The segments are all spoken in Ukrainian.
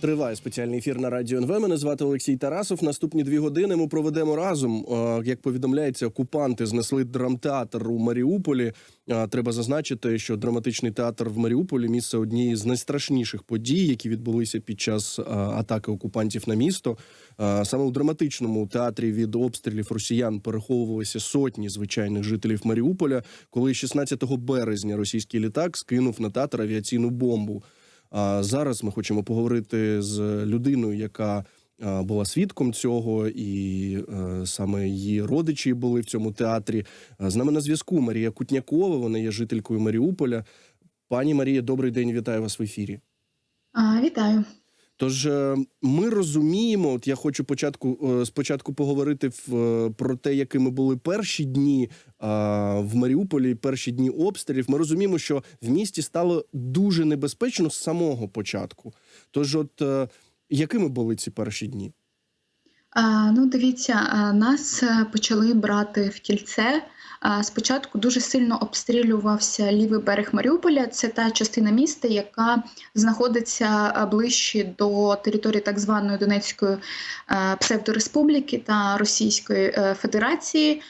Триває спеціальний ефір на радіо НВ. Мене звати Олексій Тарасов. Наступні дві години ми проведемо разом. Е, Як повідомляється, окупанти знесли драмтеатр у Маріуполі. Е, Треба зазначити, що драматичний театр в Маріуполі місце однієї з найстрашніших подій, які відбулися під час е, атаки окупантів на місто. Саме у драматичному театрі від обстрілів росіян переховувалися сотні звичайних жителів Маріуполя, коли 16 березня російський літак скинув на театр авіаційну бомбу. А зараз ми хочемо поговорити з людиною, яка була свідком цього, і е, саме її родичі були в цьому театрі. З нами на зв'язку Марія Кутнякова. Вона є жителькою Маріуполя. Пані Марія, добрий день, вітаю вас в ефірі. А, вітаю. Тож е, ми розуміємо, от я хочу початку е, спочатку поговорити в, е, про те, якими були перші дні в Маріуполі, перші дні обстрілів. Ми розуміємо, що в місті стало дуже небезпечно з самого початку. Тож, от якими були ці перші дні? Ну, дивіться, нас е, почали брати в кільце. Спочатку дуже сильно обстрілювався лівий берег Маріуполя. Це та частина міста, яка знаходиться ближче до території так званої Донецької е, псевдореспубліки та Російської е, Федерації.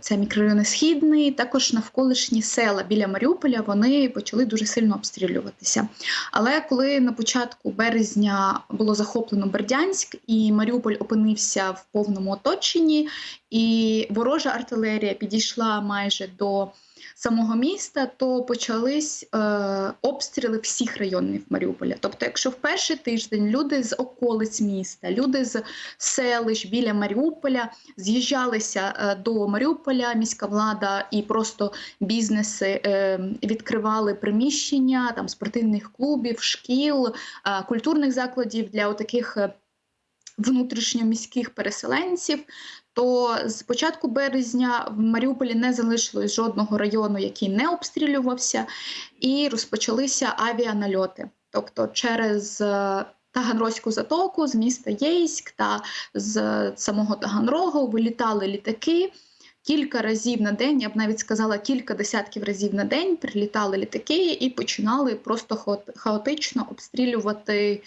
Це мікрорайони Східний, також навколишні села біля Маріуполя вони почали дуже сильно обстрілюватися. Але коли на початку березня було захоплено Бердянськ і Маріуполь опинився в повному оточенні, і ворожа артилерія підійшла майже до самого міста, то почались е, обстріли всіх районів Маріуполя. Тобто, якщо в перший тиждень люди з околиць міста, люди з селищ біля Маріуполя з'їжджалися е, до Маріуполя, міська влада і просто бізнеси е, відкривали приміщення там спортивних клубів, шкіл, е, культурних закладів для таких внутрішньоміських переселенців. То з початку березня в Маріуполі не залишилось жодного району, який не обстрілювався, і розпочалися авіанальоти. Тобто через е, Таганрозьку затоку з міста Єйськ та з самого Таганрогу вилітали літаки. Кілька разів на день, я б навіть сказала, кілька десятків разів на день прилітали літаки і починали просто хаотично обстрілювати е,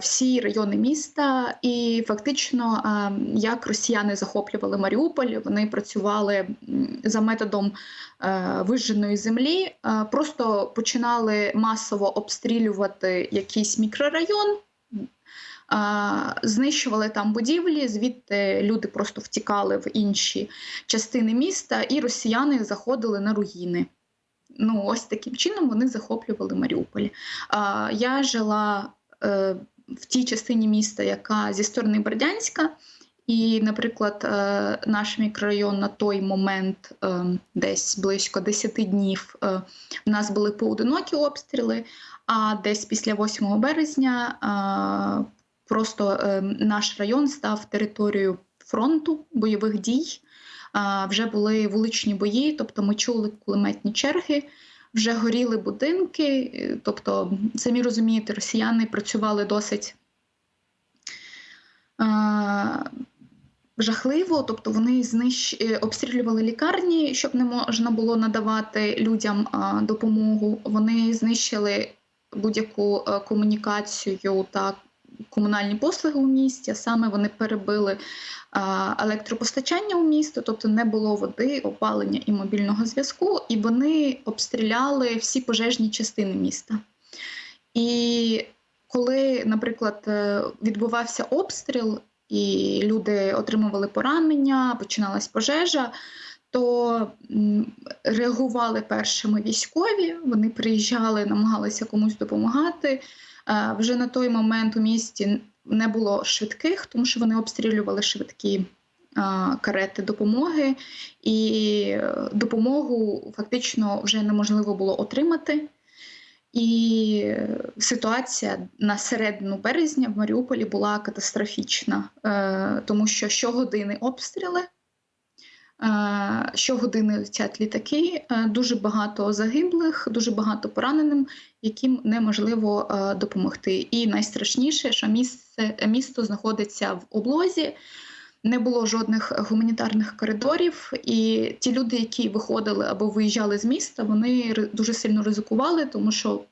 всі райони міста. І фактично, е, як росіяни захоплювали Маріуполь, вони працювали за методом е, вижженої землі, е, просто починали масово обстрілювати якийсь мікрорайон. Знищували там будівлі, звідти люди просто втікали в інші частини міста, і росіяни заходили на руїни. Ну, ось таким чином вони захоплювали Маріуполь. Я жила е, в тій частині міста, яка зі сторони Бердянська. І, наприклад, е, наш мікрорайон на той момент, е, десь близько 10 днів, е, в нас були поодинокі обстріли. А десь після 8 березня е, просто е, наш район став територією фронту бойових дій. Вже були вуличні бої, тобто ми чули кулеметні черги, вже горіли будинки. е, Тобто, самі розумієте, росіяни працювали досить а, жахливо, тобто вони знищ... е, обстрілювали лікарні, щоб не можна було надавати людям а, допомогу. Вони знищили будь-яку е, комунікацію та комунальні послуги у місті. а Саме вони перебили електропостачання у місто, тобто не було води, опалення і мобільного зв'язку, і вони обстріляли всі пожежні частини міста. І коли, наприклад, е, відбувався обстріл, і люди отримували поранення, починалась пожежа, то реагували першими військові, вони приїжджали, намагалися комусь допомагати. Е, Вже на той момент у місті не було швидких, тому що вони обстрілювали швидкі е, карети допомоги, і е, допомогу фактично вже неможливо було отримати. І ситуація на середину березня в Маріуполі була катастрофічна, тому що щогодини обстріли, щогодини летять літаки, е, дуже багато загиблих, дуже багато пораненим, яким неможливо е, допомогти. І найстрашніше, що місце, місто знаходиться в облозі. Не було жодних гуманітарних коридорів, і ті люди, які виходили або виїжджали з міста, вони дуже сильно ризикували, тому що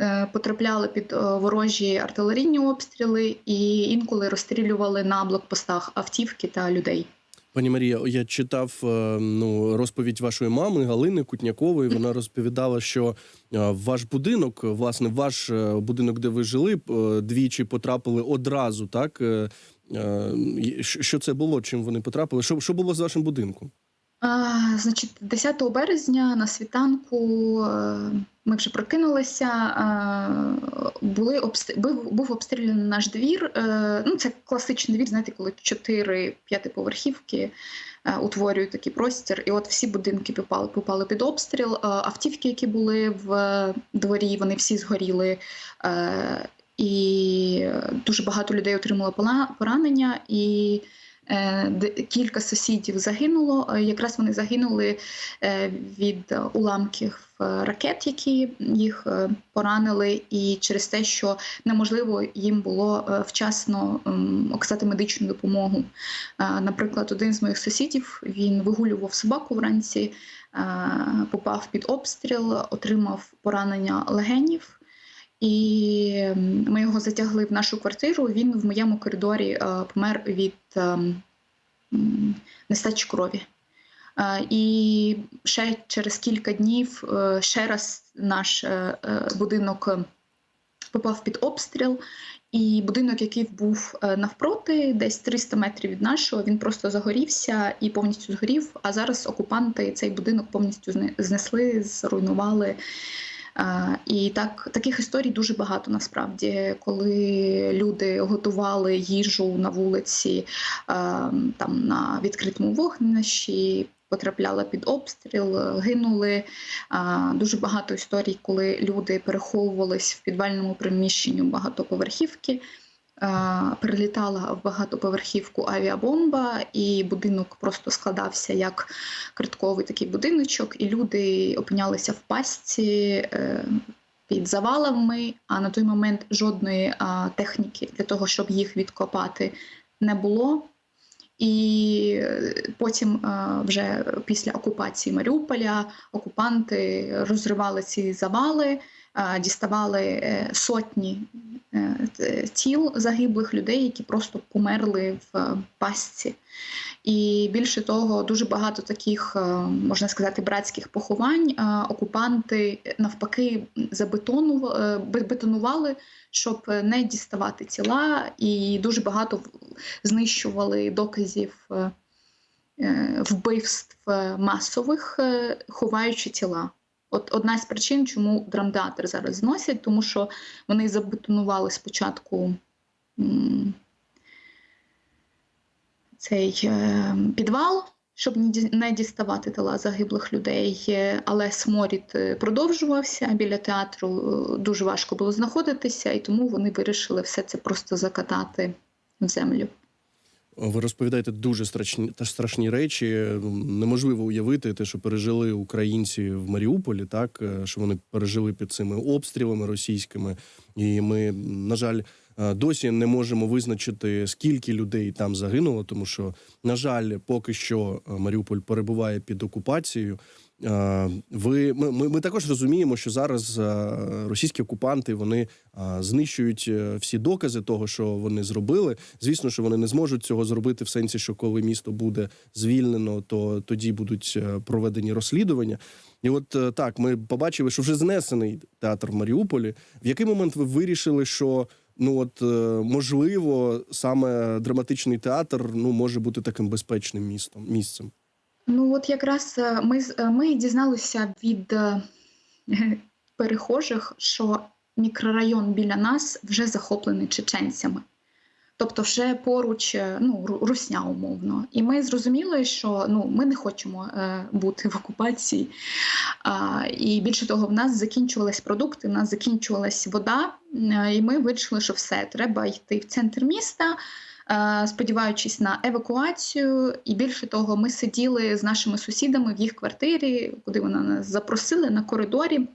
е, потрапляли під е, ворожі артилерійні обстріли і інколи розстрілювали на блокпостах автівки та людей. Пані Марія, я читав е, ну розповідь вашої мами Галини Кутнякової. Вона розповідала, що е, ваш будинок, власне, ваш е, будинок, де ви жили, е, двічі потрапили одразу. Так Е, е, що це було? Чим вони потрапили? Що, що було з вашим будинком? Значить, 10 березня на світанку е, ми вже прокинулися. е, Були обст... був, обстріляний наш двір. е, Ну, це класичний двір, знаєте, коли 4 п'ятиповерхівки е, утворюють такий простір. І от всі будинки попали, попали під обстріл. Автівки, які були в дворі, вони всі згоріли. І дуже багато людей отримало поранення. І Кілька сусідів загинуло. Е, Якраз вони загинули е, від уламків е, ракет, які їх е, поранили, і через те, що неможливо їм було е, вчасно ем, оказати медичну допомогу. Е, Наприклад, один з моїх сусідів він вигулював собаку вранці, е, попав під обстріл, отримав поранення легенів. І ми його затягли в нашу квартиру. Він в моєму коридорі е, помер від ем, нестачі крові. Е, І ще через кілька днів е, ще раз наш е, е, будинок е, попав під обстріл. І будинок, який був е, навпроти, десь 300 метрів від нашого, він просто загорівся і повністю згорів. А зараз окупанти цей будинок повністю знесли, зруйнували. І так, таких історій дуже багато насправді, коли люди готували їжу на вулиці там на відкритому вогнищі, потрапляли під обстріл, гинули. Дуже багато історій, коли люди переховувались в підвальному приміщенні багатоповерхівки. Е, Прилітала в багатоповерхівку авіабомба, і будинок просто складався як картковий такий будиночок, і люди опинялися в пастці е, під завалами. А на той момент жодної а, техніки для того, щоб їх відкопати, не було. І е, потім е, вже після окупації Маріуполя окупанти розривали ці завали, е, діставали е, сотні е, тіл загиблих людей, які просто померли в е, пастці. І більше того, дуже багато таких, е, можна сказати, братських поховань. е, Окупанти навпаки забетону- е, бе- бетонували, щоб не діставати тіла, і дуже багато знищували доказів е, е, вбивств е, масових, е, ховаючи тіла. От одна з причин, чому драмтеатр зараз зносять, тому що вони забетонували спочатку цей е, підвал, щоб не діставати тіла загиблих людей, але сморід е, продовжувався біля театру. е, Дуже важко було знаходитися, і тому вони вирішили все це просто закатати в землю. Ви розповідаєте дуже страшні та страшні речі. Неможливо уявити те, що пережили українці в Маріуполі, так е, що вони пережили під цими обстрілами російськими, і ми, на жаль, е, досі не можемо визначити, скільки людей там загинуло, тому що, на жаль, поки що е, Маріуполь перебуває під окупацією. Е, Ви ми, ми, ми також розуміємо, що зараз е, російські окупанти вони е, знищують всі докази того, що вони зробили. Звісно, що вони не зможуть цього зробити в сенсі, що коли місто буде звільнено, то тоді будуть проведені розслідування. І от так, ми побачили, що вже знесений театр в Маріуполі. В який момент ви вирішили, що ну от можливо саме драматичний театр ну може бути таким безпечним містом місцем? Ну от якраз е, ми, е, ми дізналися від е, перехожих, що мікрорайон біля нас вже захоплений чеченцями. Тобто, вже поруч ну, русня умовно. І ми зрозуміли, що ну, ми не хочемо бути в окупації. А, і більше того, в нас закінчувались продукти, в нас закінчувалась вода, і ми вирішили, що все, треба йти в центр міста сподіваючись на евакуацію. І більше того, ми сиділи з нашими сусідами в їх квартирі, куди вони нас запросили на коридорі.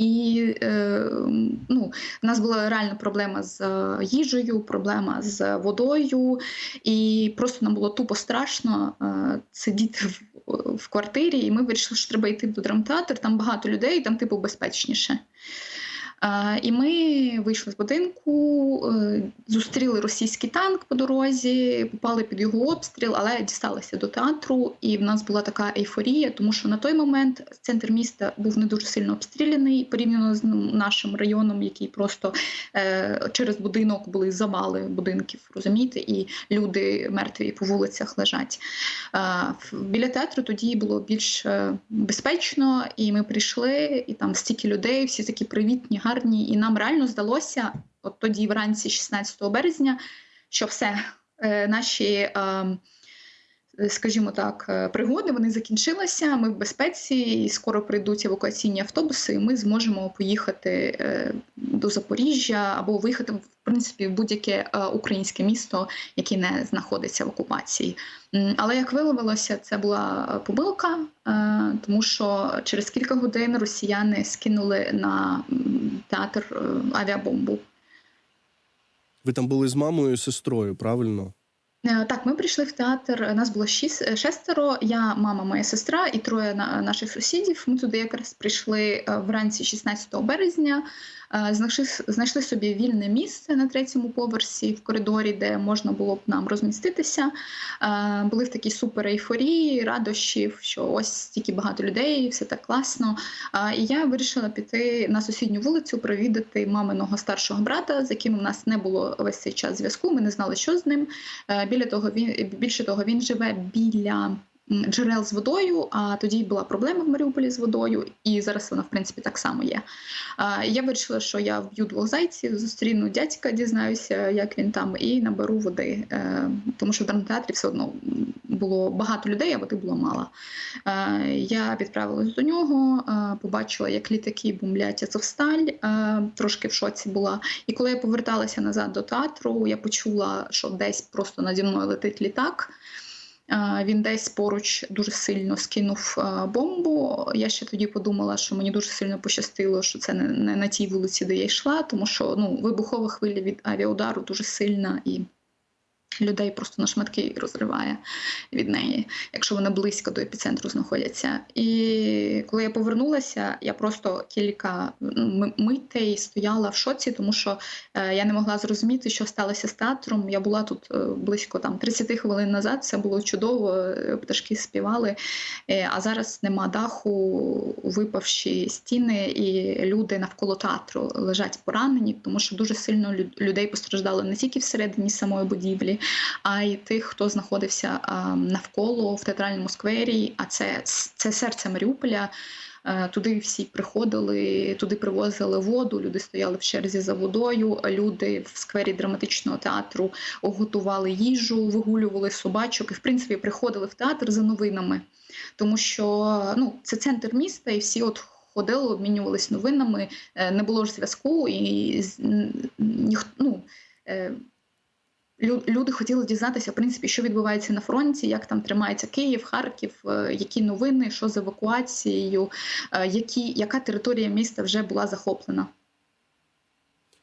І е, ну, в нас була реальна проблема з е, їжею, проблема з водою, і просто нам було тупо страшно е, сидіти в, в квартирі. І ми вирішили, що треба йти до драмтеатру. Там багато людей, там типу безпечніше. І ми вийшли з будинку, е, зустріли російський танк по дорозі, попали під його обстріл, але дісталися до театру. І в нас була така ейфорія, тому що на той момент центр міста був не дуже сильно обстріляний порівняно з нашим районом, який просто е, через будинок були завали будинків, розумієте, і люди мертві по вулицях лежать. Біля театру тоді було більш е, безпечно, і ми прийшли, і там стільки людей, всі такі привітні, гарні. І нам реально здалося, от тоді, вранці, 16 березня, що все, е, наші. Е, Скажімо так, е, пригоди вони закінчилися. Ми в безпеці, і скоро прийдуть евакуаційні автобуси. і Ми зможемо поїхати е, до Запоріжжя або виїхати в принципі в будь-яке українське місто, яке не знаходиться в окупації. Але як виявилося, це була помилка, тому що через кілька годин росіяни скинули на театр авіабомбу. Ви там були з мамою і сестрою, правильно? Е, Так, ми прийшли в театр. Нас було шість е, шестеро. Я, мама, моя сестра і троє на- наших сусідів. Ми туди якраз прийшли е, вранці 16 березня. Знайшли, знайшли собі вільне місце на третьому поверсі в коридорі, де можна було б нам розміститися. Були в такій супер ейфорії, радощів, що ось стільки багато людей, все так класно. І я вирішила піти на сусідню вулицю, провідати маминого старшого брата, з яким у нас не було весь цей час зв'язку. Ми не знали, що з ним. Е, Біля того, він більше того, він живе біля джерел з водою. А тоді була проблема в Маріуполі з водою, і зараз вона в принципі так само є. Я вирішила, що я вб'ю двох зайців, зустріну дядька, дізнаюся, як він там, і наберу води. Е, Тому що в драмтеатрі все одно було багато людей, а води було мало. Е, Я відправилась до нього, е, побачила, як літаки бомблять Азовсталь, трошки в шоці була. І коли я поверталася назад до театру, я почула, що десь просто наді мною летить літак. Він десь поруч дуже сильно скинув бомбу. Я ще тоді подумала, що мені дуже сильно пощастило, що це не на тій вулиці, де я йшла, тому що ну, вибухова хвиля від авіаудару дуже сильна і людей просто на шматки розриває від неї, якщо вони близько до епіцентру знаходяться. І коли я повернулася, я просто кілька митей стояла в шоці, тому що е, я не могла зрозуміти, що сталося з театром. Я була тут е, близько там 30 хвилин назад. Це було чудово, е, пташки співали. А зараз нема даху, випавші стіни, і люди навколо театру лежать поранені, тому що дуже сильно лю- людей постраждало не тільки всередині самої будівлі, а й тих, хто знаходився навколо в театральному сквері. А це, це серце Маріуполя. Е, Туди всі приходили, туди привозили воду. Люди стояли в черзі за водою. Люди в сквері драматичного театру готували їжу, вигулювали собачок і в принципі приходили в театр за новинами, тому що ну це центр міста, і всі от. Ходили, обмінювалися новинами, е, не було ж зв'язку, і з- н- ніх, ну, е, люди хотіли дізнатися, в принципі, що відбувається на фронті, як там тримається Київ, Харків, е, які новини, що з евакуацією, е, які, яка територія міста вже була захоплена.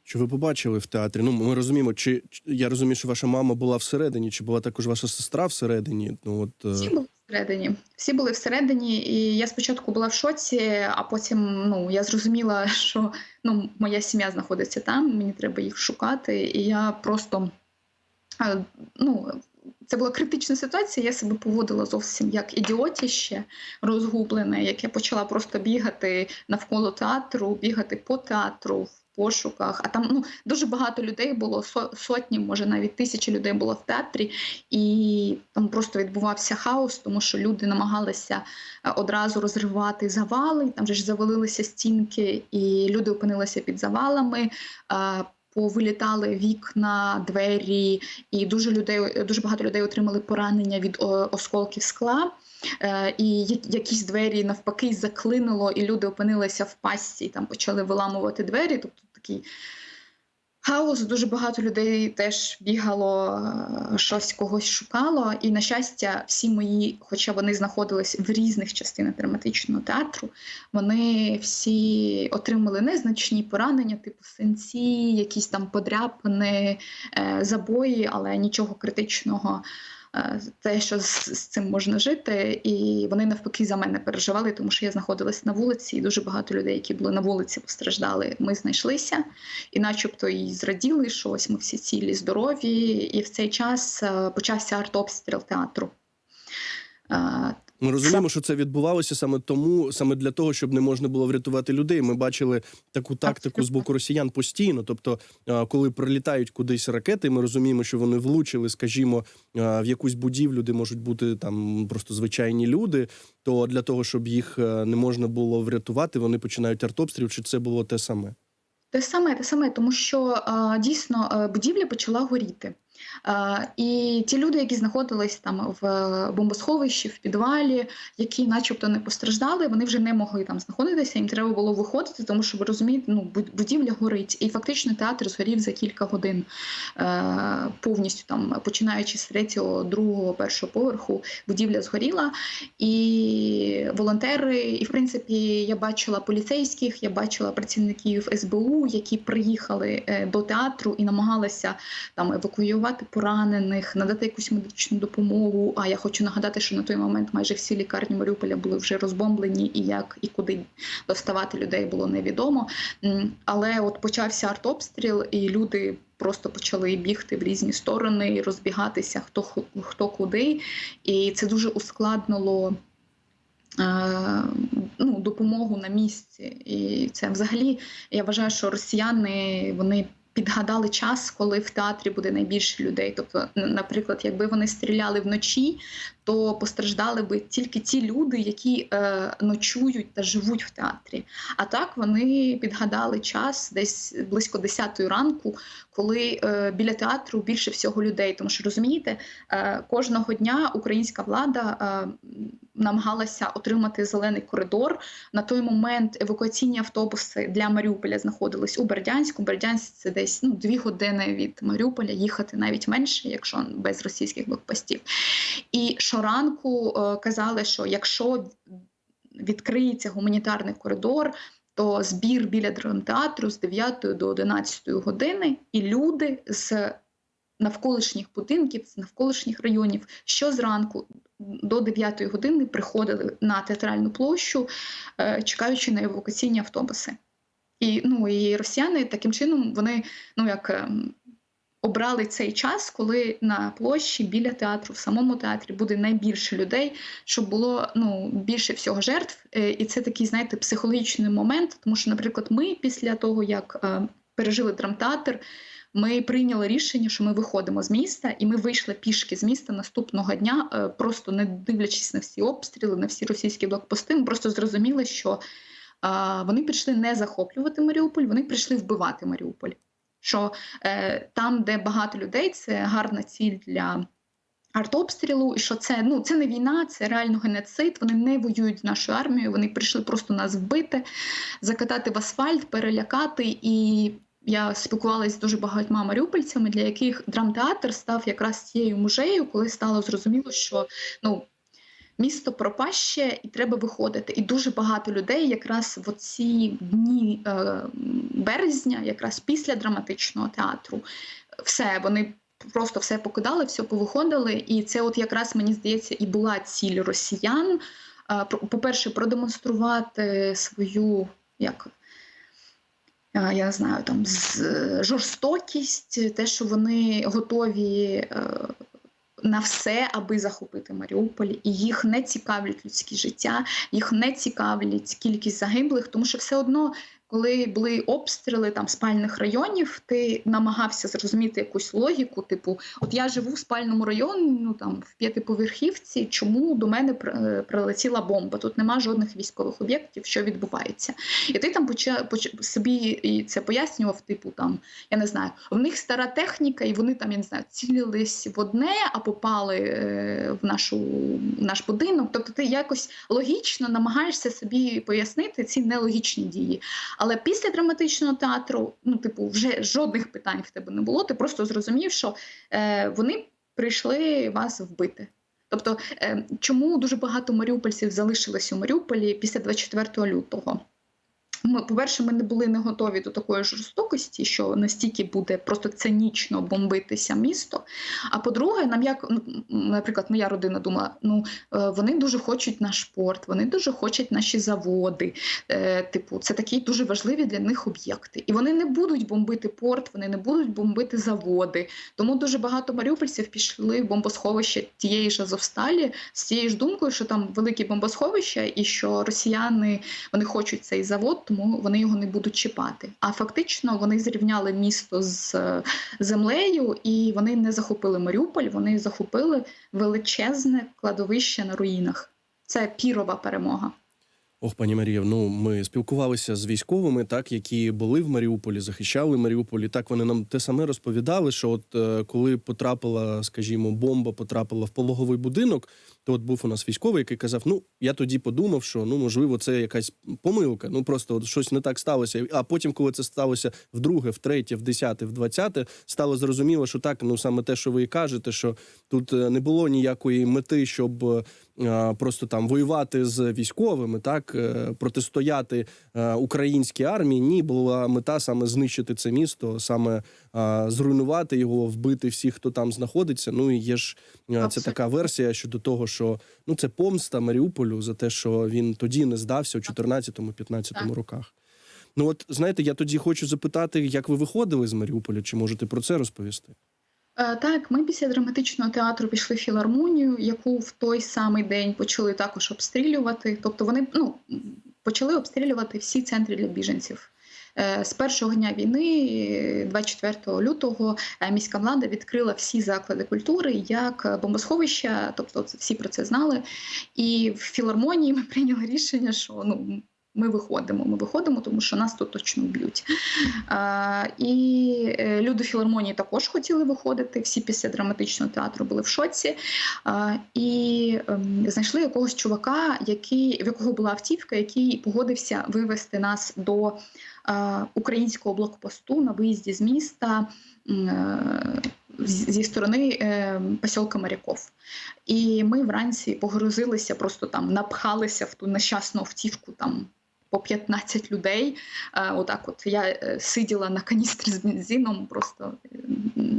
Що ви побачили в театрі? Ну, ми розуміємо, чи я розумію, що ваша мама була всередині, чи була також ваша сестра всередині? Ну от е, Всі були всередині. Всі були всередині, і я спочатку була в шоці, а потім ну, я зрозуміла, що ну, моя сім'я знаходиться там, мені треба їх шукати. І я просто ну, це була критична ситуація. Я себе поводила зовсім як ідіотіще розгублене, яке почала просто бігати навколо театру, бігати по театру. в Пошуках, а там ну дуже багато людей було сотні, може навіть тисячі людей було в театрі, і там просто відбувався хаос, тому що люди намагалися е, одразу розривати завали. Там же ж завалилися стінки, і люди опинилися під завалами. Повилітали вікна, двері, і дуже людей, дуже багато людей отримали поранення від осколків скла. Е, і якісь двері навпаки заклинило, і люди опинилися в пастці, і там почали виламувати двері. Тобто такий хаос, дуже багато людей теж бігало, е, щось когось шукало. І, на щастя, всі мої, хоча вони знаходились в різних частинах драматичного театру, вони всі отримали незначні поранення, типу синці, якісь там подряпини, е, забої, але нічого критичного. Е, те, що з, цим можна жити, і вони навпаки за мене переживали, тому що я знаходилась на вулиці, і дуже багато людей, які були на вулиці, постраждали. Ми знайшлися, і, начебто, і зраділи, що ось ми всі цілі, здорові, і в цей час е, почався артобстріл театру. Ми розуміємо, що це відбувалося саме тому, саме для того, щоб не можна було врятувати людей. Ми бачили таку тактику з боку росіян постійно. Тобто, е, коли прилітають кудись ракети, ми розуміємо, що вони влучили, скажімо, е, в якусь будівлю, де можуть бути там просто звичайні люди. То для того, щоб їх е, не можна було врятувати, вони починають артобстріл. Чи це було те саме? Те саме, те саме, тому що дійсно будівля почала горіти. Е, і ті люди, які знаходились там в бомбосховищі, в підвалі, які, начебто, не постраждали, вони вже не могли там знаходитися. Їм треба було виходити, тому що ви розумієте, ну будівля горить, і фактично театр згорів за кілька годин е, повністю там, починаючи з третього, другого, першого поверху, будівля згоріла. І волонтери, і в принципі, я бачила поліцейських, я бачила працівників СБУ, які приїхали е, до театру і намагалися там евакуювати поранених, надати якусь медичну допомогу. А я хочу нагадати, що на той момент майже всі лікарні Маріуполя були вже розбомблені, і як і куди доставати людей було невідомо. Але от почався артобстріл, і люди. Просто почали бігти в різні сторони, розбігатися хто хто куди, і це дуже ускладнило е, ну, допомогу на місці. І це взагалі я вважаю, що росіяни вони підгадали час, коли в театрі буде найбільше людей. Тобто, наприклад, якби вони стріляли вночі, то постраждали би тільки ті люди, які е, ночують та живуть в театрі. А так вони підгадали час десь близько 10 ранку, коли е, біля театру більше всього людей. Тому що розумієте, е, кожного дня українська влада е, намагалася отримати зелений коридор. На той момент евакуаційні автобуси для Маріуполя знаходились у Бердянську. Бердянськ це десь ну, дві години від Маріуполя, їхати навіть менше, якщо без російських блокпостів. І щоранку е, казали, що якщо відкриється гуманітарний коридор, то збір біля драмтеатру з 9 до 11 години, і люди з навколишніх будинків, з навколишніх районів щозранку до 9 години приходили на театральну площу, е, чекаючи на евакуаційні автобуси. І, ну, і росіяни таким чином вони ну, як, ем, обрали цей час, коли на площі біля театру, в самому театрі буде найбільше людей, щоб було ну, більше всього жертв. Е, І це такий, знаєте, психологічний момент, тому що, наприклад, ми після того, як е, пережили драмтеатр, ми прийняли рішення, що ми виходимо з міста, і ми вийшли пішки з міста наступного дня, е, просто не дивлячись на всі обстріли, на всі російські блокпости. Ми просто зрозуміли, що вони прийшли не захоплювати Маріуполь, вони прийшли вбивати Маріуполь. Що е, там, де багато людей, це гарна ціль для артобстрілу, і що це ну це не війна, це реально геноцид. Вони не воюють з нашою армією. Вони прийшли просто нас вбити, закатати в асфальт, перелякати. І я спілкувалася з дуже багатьма маріупольцями, для яких драмтеатр став якраз тією мужею, коли стало зрозуміло, що ну. Місто пропаще і треба виходити. І дуже багато людей якраз в оці дні е, березня, якраз після драматичного театру, все вони просто все покидали, все повиходили. І це, от якраз мені здається, і була ціль росіян. Е, про- по-перше, продемонструвати свою як. Е, Я не знаю, там з- жорстокість, те, що вони готові е, на все, аби захопити Маріуполь, і їх не цікавлять людські життя, їх не цікавлять кількість загиблих, тому що все одно, коли були обстріли там спальних районів, ти намагався зрозуміти якусь логіку. Типу, от я живу в спальному районі, ну там в п'ятиповерхівці, чому до мене е, прилетіла бомба? Тут нема жодних військових об'єктів, що відбувається. І ти там поча, поч, собі це пояснював, типу там я не знаю, в них стара техніка, і вони там, я не знаю, цілились в одне, а попали е, в нашу в наш будинок. Тобто ти якось логічно намагаєшся собі пояснити ці нелогічні дії. Але після драматичного театру, ну, типу, вже жодних питань в тебе не було. Ти просто зрозумів, що е, вони прийшли вас вбити. Тобто, е, чому дуже багато маріупольців залишилось у Маріуполі після 24 лютого? Ми, по-перше, ми не були не готові до такої жорстокості, що настільки буде просто цинічно бомбитися місто. А по-друге, нам як ну, наприклад, моя родина думала, ну е, вони дуже хочуть наш порт, вони дуже хочуть наші заводи. Е, Типу, це такі дуже важливі для них об'єкти. І вони не будуть бомбити порт, вони не будуть бомбити заводи. Тому дуже багато маріупольців пішли в бомбосховище тієї ж Азовсталі з тією ж думкою, що там великі бомбосховища, і що росіяни вони хочуть цей завод, тому вони його не будуть чіпати. А фактично вони зрівняли місто з е, землею, і вони не захопили Маріуполь, вони захопили величезне кладовище на руїнах. Це пірова перемога. Ох, пані Марія, ну ми спілкувалися з військовими, так які були в Маріуполі, захищали Маріуполь. І Так вони нам те саме розповідали. Що от е, коли потрапила, скажімо, бомба потрапила в пологовий будинок, то от був у нас військовий, який казав: Ну я тоді подумав, що ну можливо це якась помилка. Ну просто от щось не так сталося. А потім, коли це сталося вдруге, втретє, в десяте, в двадцяте, стало зрозуміло, що так, ну саме те, що ви і кажете, що тут е, не було ніякої мети, щоб е, а, просто там воювати з військовими, так е, протистояти е, українській армії. Ні, була мета саме знищити це місто, саме а, зруйнувати його, вбити всіх, хто там знаходиться. Ну і є ж е, це така версія щодо того, що ну це помста Маріуполю за те, що він тоді не здався у 14-15 роках. Ну от знаєте, я тоді хочу запитати, як ви виходили з Маріуполя? Чи можете про це розповісти? Е, Так, ми після драматичного театру пішли в філармонію, яку в той самий день почали також обстрілювати. Тобто вони ну, почали обстрілювати всі центри для біженців. Е, З першого дня війни, е, 24 лютого, е, міська влада відкрила всі заклади культури як бомбосховища, тобто всі про це знали. І в філармонії ми прийняли рішення, що ну. Ми виходимо, ми виходимо, тому що нас тут точно вб'ють. А, і е, люди філармонії також хотіли виходити. Всі після драматичного театру були в шоці. А, і ем, знайшли якогось чувака, який, в якого була автівка, який погодився вивести нас до е, українського блокпосту на виїзді з міста. е, Зі сторони е, посілка Моряков. І ми вранці погрузилися, просто там напхалися в ту нещасну автівку там по 15 людей. Е, Отак, от я е, сиділа на каністрі з бензином, просто е,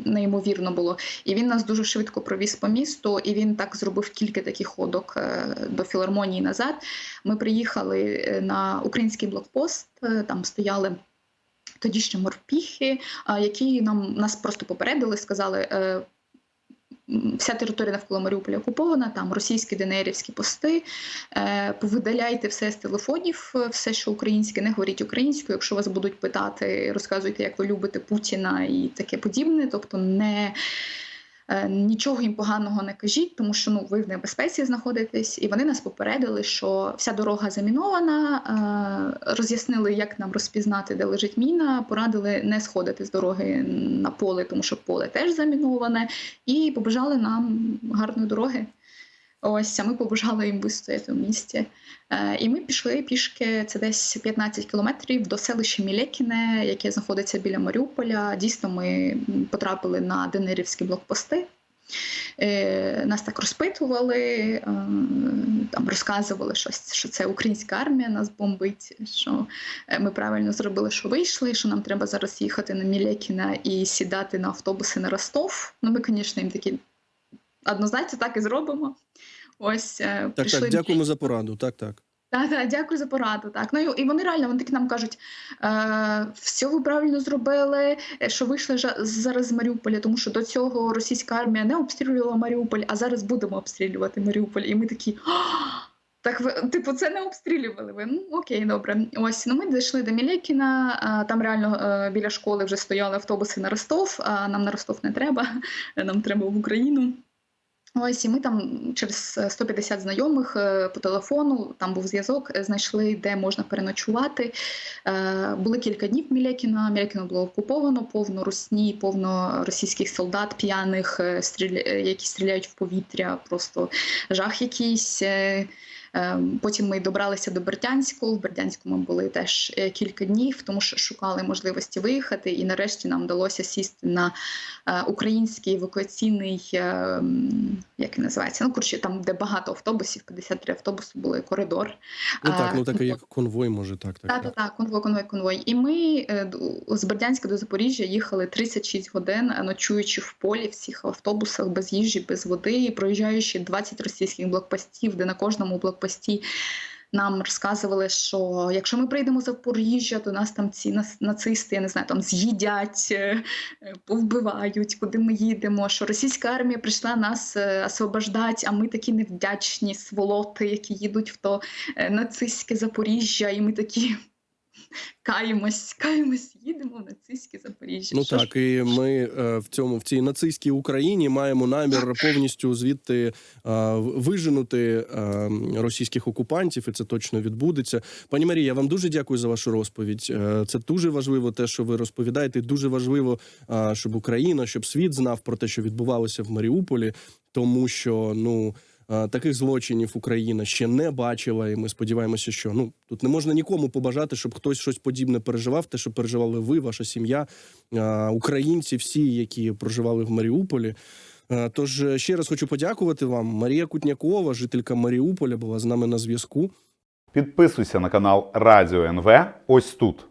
неймовірно було. І він нас дуже швидко провіз по місту, і він так зробив кілька таких ходок до філармонії назад. Ми приїхали на український блокпост, там стояли. Тоді ще морпіхи, які нам нас просто попередили, сказали. Е, Вся територія навколо Маріуполя окупована, там російські ДНРівські пости. Е, повидаляйте все з телефонів, е, все, що українське, не говоріть українською. Якщо вас будуть питати, розказуйте, як ви любите Путіна і таке подібне. Тобто не е, нічого їм поганого не кажіть, тому що ну ви в небезпеці знаходитесь, і вони нас попередили, що вся дорога замінована. е, Роз'яснили, як нам розпізнати, де лежить міна. Порадили не сходити з дороги на поле, тому що поле теж заміноване, і побажали нам гарної дороги. Ось а ми побажали їм вистояти в місті. Е, і ми пішли пішки. Це десь 15 кілометрів до селища Мілєкіне, яке знаходиться біля Маріуполя. Дійсно, ми потрапили на ДНРівські блокпости. Е, Нас так розпитували, е, там розказували щось, що це українська армія нас бомбить, що ми правильно зробили, що вийшли, що нам треба зараз їхати на Мілєкіна і сідати на автобуси на Ростов. Ну, ми, звісно, їм такі однозначно так і зробимо. Ось е, Так, прийшли так, дякуємо за пораду. Так, так. так, так, дякую за пораду. Так. Ну і вони реально вони таки нам кажуть, е, все ви правильно зробили, е, що вийшли зараз з Маріуполя, тому що до цього російська армія не обстрілювала Маріуполь, а зараз будемо обстрілювати Маріуполь. І ми такі. «А, Так, ви, типу, це не обстрілювали ви. Ну окей, добре. Ось ну ми дійшли до Мілєкіна. а, Там реально е, біля школи вже стояли автобуси на Ростов. А нам на Ростов не треба. Нам треба в Україну. Ось і ми там через е, 150 знайомих е, по телефону, там був зв'язок, е, знайшли, де можна переночувати. Е, Були кілька днів Мілякіна. Мілякіно було окуповано, повно русні, повно російських солдат, п'яних, е, е, які стріляють в повітря, просто жах якийсь. Е, Е, Потім ми добралися до Бердянську. В Бердянську ми були теж е, кілька днів, тому що шукали можливості виїхати. І нарешті нам вдалося сісти на е, український евакуаційний, е, як він називається? Ну, коротше, там, де багато автобусів, 53 автобуси були коридор. Ну так, ну Е, як конвой, може, так, так. так, так. так, конвой, конвой, конвой. І ми е, з Бердянська до Запоріжжя їхали 36 годин, ночуючи в полі в всіх автобусах без їжі, без води, і проїжджаючи 20 російських блокпостів, де на кожному блокпості нам розказували, що якщо ми прийдемо за Запоріжжя, то нас там ці нацисти, я не знаю, там з'їдять, е, е, повбивають, куди ми їдемо. Що російська армія прийшла нас е, освобождати, а ми такі невдячні сволоти, які їдуть в то нацистське Запоріжжя, і ми такі каємось, каємось, їдемо в нацистське Запоріжжя. Ну Що ж так, і ми е, в цьому в цій нацистській Україні маємо намір повністю звідти е, виженути е, російських окупантів, і це точно відбудеться. Пані Марія, я вам дуже дякую за вашу розповідь. Е, Це дуже важливо, те, що ви розповідаєте. Дуже важливо, е, щоб Україна, щоб світ знав про те, що відбувалося в Маріуполі, тому що ну. Е, Таких злочинів Україна ще не бачила, і ми сподіваємося, що ну тут не можна нікому побажати, щоб хтось щось подібне переживав. Те, що переживали ви, ваша сім'я, е, українці, всі, які проживали в Маріуполі. Е, Тож ще раз хочу подякувати вам. Марія Кутнякова, жителька Маріуполя, була з нами на зв'язку. Підписуйся на канал Радіо НВ ось тут.